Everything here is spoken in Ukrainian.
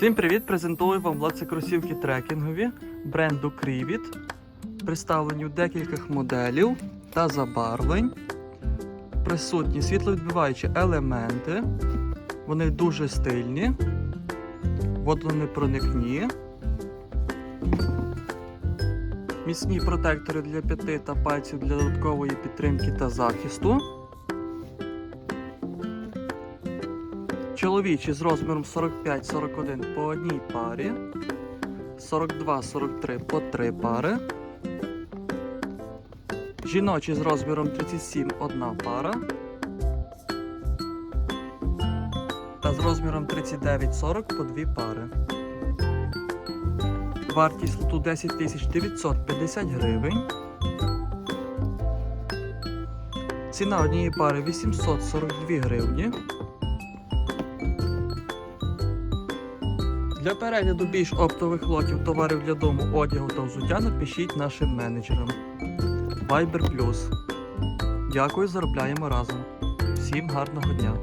Всім привіт! Презентую вам лаці кросівки трекінгові бренду Крівіт. Представлені в декількох моделів та забарвлень. Присутні світловідбиваючі елементи. Вони дуже стильні, водонепроникні. Міцні протектори для п'яти та пальців для додаткової підтримки та захисту. Чоловічі з розміром 45-41 по одній парі, 42-43 по 3 пари. Жіночі з розміром 37 одна пара. Та з розміром 39-40 по 2 пари. Вартість лоту 10 950 гривень. Ціна однієї пари 842 гривні. Для перегляду більш оптових лотів товарів для дому, одягу та взуття напишіть нашим менеджерам. Viber Plus. Дякую, заробляємо разом. Всім гарного дня!